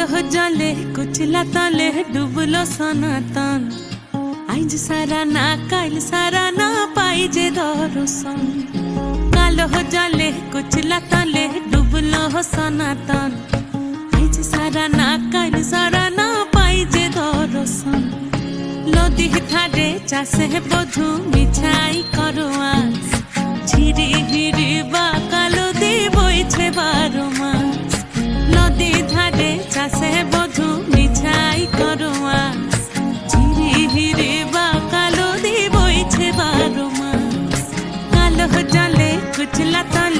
কালো জলে কুচলা তলে ডুবলো সনাতন আইজ সারা না কাল সারা না পাই যে দর্শন কালো জলে কুচলা তলে ডুবলো সনাতন আইজ সারা না কাল সারা না পাই যে দর্শন নদী ধারে চাষে বধু মিছাই করো আস ঝিরি হিরি জলে